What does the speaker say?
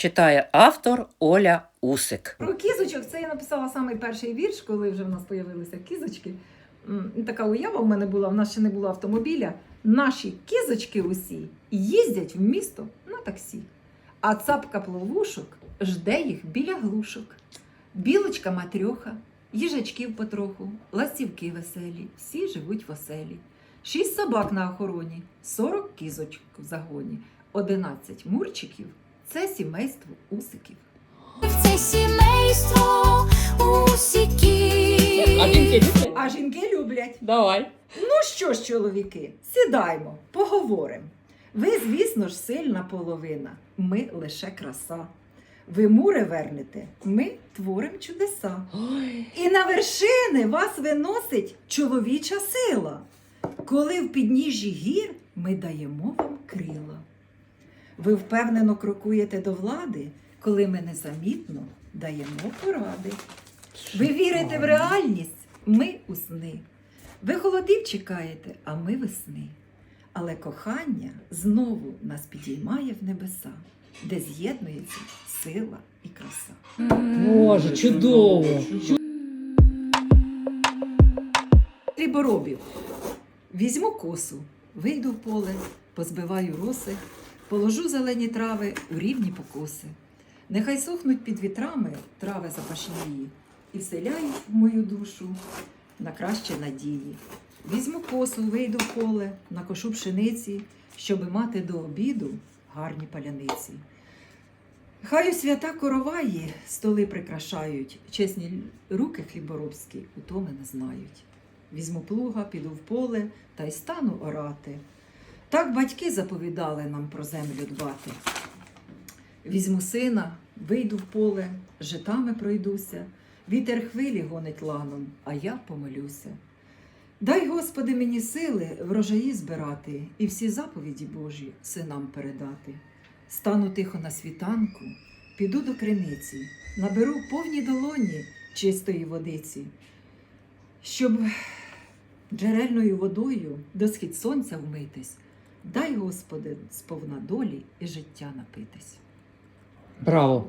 Читає автор Оля Усик. Про кізочок це я написала самий перший вірш, коли вже в нас з'явилися кізочки. Така уява в мене була, в нас ще не було автомобіля. Наші кізочки усі їздять в місто на таксі. А цапка пловушок жде їх біля глушок. Білочка матрьоха, їжачків потроху, ластівки веселі, всі живуть в оселі. Шість собак на охороні, сорок кізочок в загоні, одинадцять мурчиків це сімейство усиків. Це сімейство усіків. люблять? А жінки люблять. Давай. Ну що ж, чоловіки, сідаймо, поговоримо. Ви, звісно ж, сильна половина, ми лише краса. Ви мури вернете, ми творимо чудеса. Ой. І на вершини вас виносить чоловіча сила. Коли в підніжжі гір ми даємо вам крила. Ви впевнено крокуєте до влади, коли ми незамітно даємо поради. Ви вірите в реальність, ми у сни. Ви холодів чекаєте, а ми весни. Але кохання знову нас підіймає в небеса, де з'єднується сила і краса. Боже, чудово! Хліборобів. Візьму косу, вийду в поле, позбиваю роси, положу зелені трави у рівні покоси. Нехай сохнуть під вітрами трави запашнії і вселяють в мою душу на краще надії. Візьму косу, вийду в поле, накошу пшениці, щоби мати до обіду гарні паляниці. Хай у свята короваї столи прикрашають, чесні руки хліборобські утоми не знають. Візьму плуга, піду в поле та й стану орати. Так батьки заповідали нам про землю дбати. Візьму сина, вийду в поле, житами пройдуся, вітер хвилі гонить ланом, а я помолюся. Дай, Господи, мені сили врожаї збирати і всі заповіді Божі синам передати. Стану тихо на світанку, піду до криниці, наберу повні долоні чистої водиці, щоб джерельною водою до схід сонця вмитись. Дай, Господи, сповна долі і життя напитись. Браво!